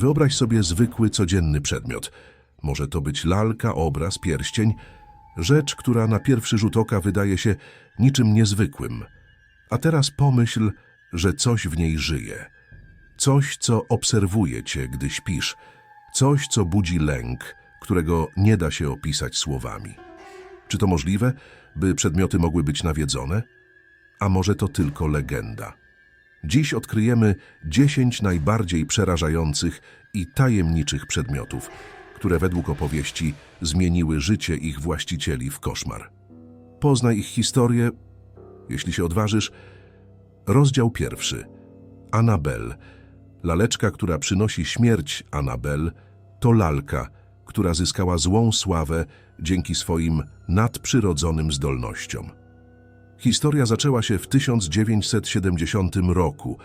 Wyobraź sobie zwykły, codzienny przedmiot. Może to być lalka, obraz, pierścień, rzecz, która na pierwszy rzut oka wydaje się niczym niezwykłym. A teraz pomyśl, że coś w niej żyje. Coś, co obserwuje cię, gdy śpisz. Coś, co budzi lęk, którego nie da się opisać słowami. Czy to możliwe, by przedmioty mogły być nawiedzone? A może to tylko legenda? Dziś odkryjemy 10 najbardziej przerażających i tajemniczych przedmiotów, które według opowieści zmieniły życie ich właścicieli w koszmar. Poznaj ich historię, jeśli się odważysz. Rozdział pierwszy. Anabel. Laleczka, która przynosi śmierć Anabel, to lalka, która zyskała złą sławę dzięki swoim nadprzyrodzonym zdolnościom. Historia zaczęła się w 1970 roku,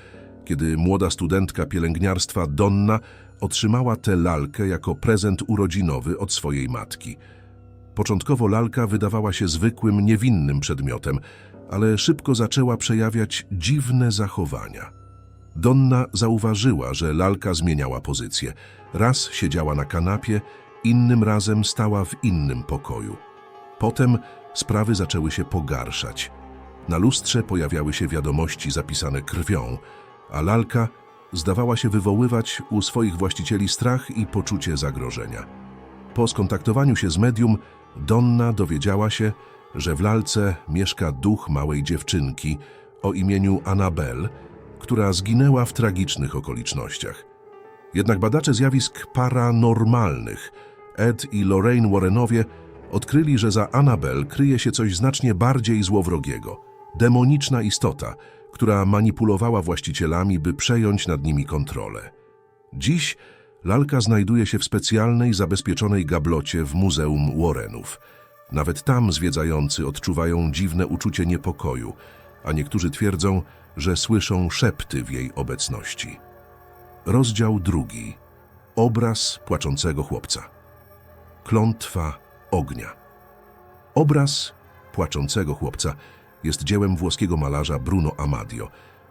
kiedy młoda studentka pielęgniarstwa Donna otrzymała tę lalkę jako prezent urodzinowy od swojej matki. Początkowo lalka wydawała się zwykłym, niewinnym przedmiotem, ale szybko zaczęła przejawiać dziwne zachowania. Donna zauważyła, że lalka zmieniała pozycję. Raz siedziała na kanapie, innym razem stała w innym pokoju. Potem sprawy zaczęły się pogarszać. Na lustrze pojawiały się wiadomości zapisane krwią, a lalka zdawała się wywoływać u swoich właścicieli strach i poczucie zagrożenia. Po skontaktowaniu się z medium, Donna dowiedziała się, że w lalce mieszka duch małej dziewczynki o imieniu Annabel, która zginęła w tragicznych okolicznościach. Jednak badacze zjawisk paranormalnych, Ed i Lorraine Warrenowie, odkryli, że za Annabel kryje się coś znacznie bardziej złowrogiego. Demoniczna istota, która manipulowała właścicielami, by przejąć nad nimi kontrolę. Dziś lalka znajduje się w specjalnej, zabezpieczonej gablocie w Muzeum Warrenów. Nawet tam zwiedzający odczuwają dziwne uczucie niepokoju, a niektórzy twierdzą, że słyszą szepty w jej obecności. Rozdział drugi. Obraz płaczącego chłopca. Klątwa ognia. Obraz płaczącego chłopca jest dziełem włoskiego malarza Bruno Amadio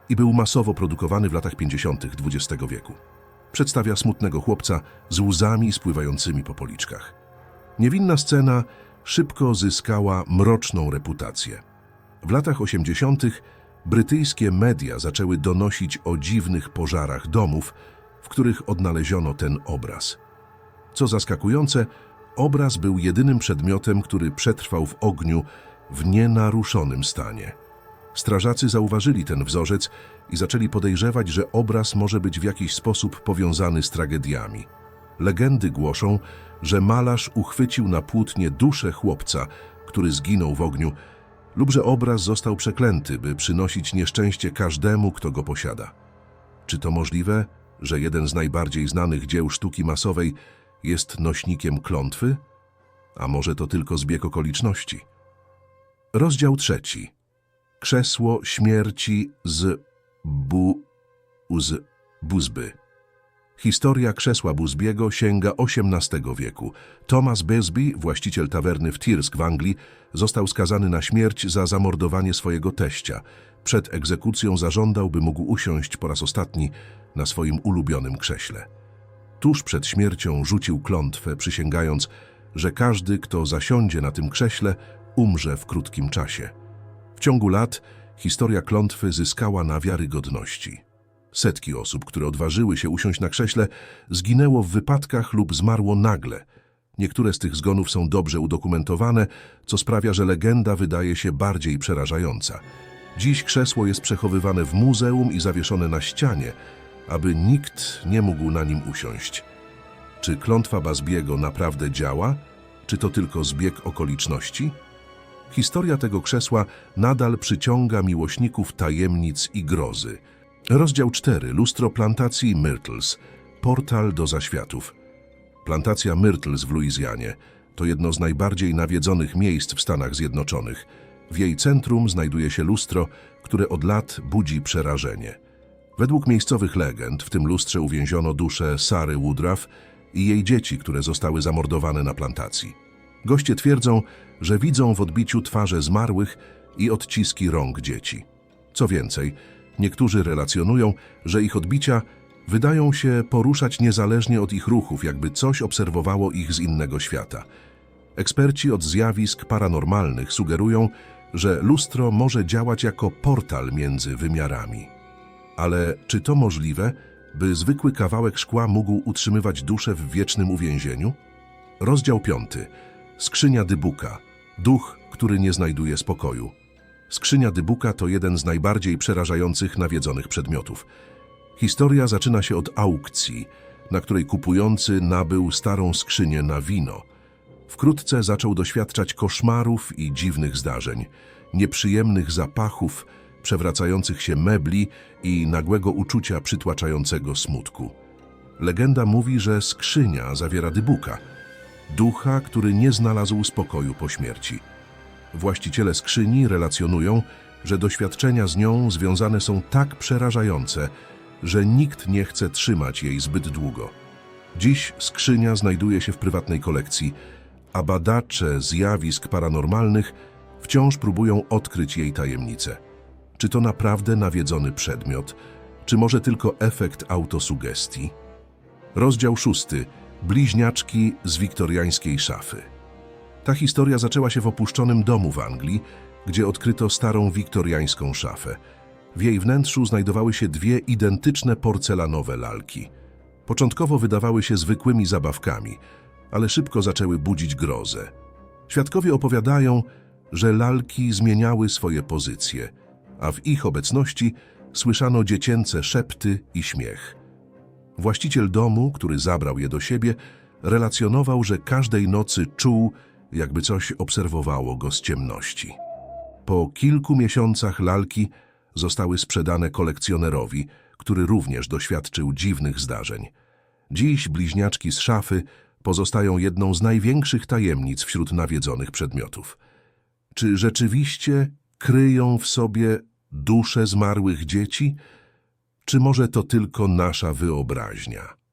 i był masowo produkowany w latach 50. XX wieku. Przedstawia smutnego chłopca z łzami spływającymi po policzkach. Niewinna scena szybko zyskała mroczną reputację. W latach 80. brytyjskie media zaczęły donosić o dziwnych pożarach domów, w których odnaleziono ten obraz. Co zaskakujące, obraz był jedynym przedmiotem, który przetrwał w ogniu w nienaruszonym stanie. Strażacy zauważyli ten wzorzec i zaczęli podejrzewać, że obraz może być w jakiś sposób powiązany z tragediami. Legendy głoszą, że malarz uchwycił na płótnie duszę chłopca, który zginął w ogniu, lub że obraz został przeklęty, by przynosić nieszczęście każdemu, kto go posiada. Czy to możliwe, że jeden z najbardziej znanych dzieł sztuki masowej jest nośnikiem klątwy? A może to tylko zbieg okoliczności? Rozdział trzeci. Krzesło śmierci z bu... z Buzby. Historia krzesła Buzbiego sięga XVIII wieku. Thomas Busby, właściciel tawerny w Tirsk w Anglii, został skazany na śmierć za zamordowanie swojego teścia. Przed egzekucją zażądał, by mógł usiąść po raz ostatni na swoim ulubionym krześle. Tuż przed śmiercią rzucił klątwę, przysięgając, że każdy, kto zasiądzie na tym krześle, umrze w krótkim czasie. W ciągu lat historia klątwy zyskała na wiarygodności. Setki osób, które odważyły się usiąść na krześle, zginęło w wypadkach lub zmarło nagle. Niektóre z tych zgonów są dobrze udokumentowane, co sprawia, że legenda wydaje się bardziej przerażająca. Dziś krzesło jest przechowywane w muzeum i zawieszone na ścianie, aby nikt nie mógł na nim usiąść. Czy klątwa Bazbiego naprawdę działa? Czy to tylko zbieg okoliczności? Historia tego krzesła nadal przyciąga miłośników tajemnic i grozy. Rozdział 4. Lustro plantacji Myrtles. Portal do zaświatów. Plantacja Myrtles w Luizjanie to jedno z najbardziej nawiedzonych miejsc w Stanach Zjednoczonych. W jej centrum znajduje się lustro, które od lat budzi przerażenie. Według miejscowych legend w tym lustrze uwięziono duszę Sary Woodruff i jej dzieci, które zostały zamordowane na plantacji. Goście twierdzą, że widzą w odbiciu twarze zmarłych i odciski rąk dzieci. Co więcej, niektórzy relacjonują, że ich odbicia Wydają się poruszać niezależnie od ich ruchów, jakby coś obserwowało ich z innego świata. Eksperci od zjawisk paranormalnych sugerują, że lustro może działać jako portal między wymiarami. Ale czy to możliwe, by zwykły kawałek szkła mógł utrzymywać duszę w wiecznym uwięzieniu? Rozdział 5. Skrzynia Dybuka. Duch, który nie znajduje spokoju. Skrzynia Dybuka to jeden z najbardziej przerażających nawiedzonych przedmiotów. Historia zaczyna się od aukcji, na której kupujący nabył starą skrzynię na wino. Wkrótce zaczął doświadczać koszmarów i dziwnych zdarzeń, nieprzyjemnych zapachów, przewracających się mebli i nagłego uczucia przytłaczającego smutku. Legenda mówi, że skrzynia zawiera dybuka, ducha, który nie znalazł spokoju po śmierci. Właściciele skrzyni relacjonują, że doświadczenia z nią związane są tak przerażające, że nikt nie chce trzymać jej zbyt długo. Dziś skrzynia znajduje się w prywatnej kolekcji, a badacze zjawisk paranormalnych wciąż próbują odkryć jej tajemnicę. Czy to naprawdę nawiedzony przedmiot, czy może tylko efekt autosugestii? Rozdział szósty. Bliźniaczki z wiktoriańskiej szafy. Ta historia zaczęła się w opuszczonym domu w Anglii, gdzie odkryto starą wiktoriańską szafę. W jej wnętrzu znajdowały się dwie identyczne porcelanowe lalki. Początkowo wydawały się zwykłymi zabawkami, ale szybko zaczęły budzić grozę. Świadkowie opowiadają, że lalki zmieniały swoje pozycje, a w ich obecności słyszano dziecięce szepty i śmiech. Właściciel domu, który zabrał je do siebie, relacjonował, że każdej nocy czuł, jakby coś obserwowało go z ciemności. Po kilku miesiącach lalki zostały sprzedane kolekcjonerowi, który również doświadczył dziwnych zdarzeń. Dziś bliźniaczki z szafy pozostają jedną z największych tajemnic wśród nawiedzonych przedmiotów. Czy rzeczywiście kryją w sobie dusze zmarłych dzieci? Czy może to tylko nasza wyobraźnia?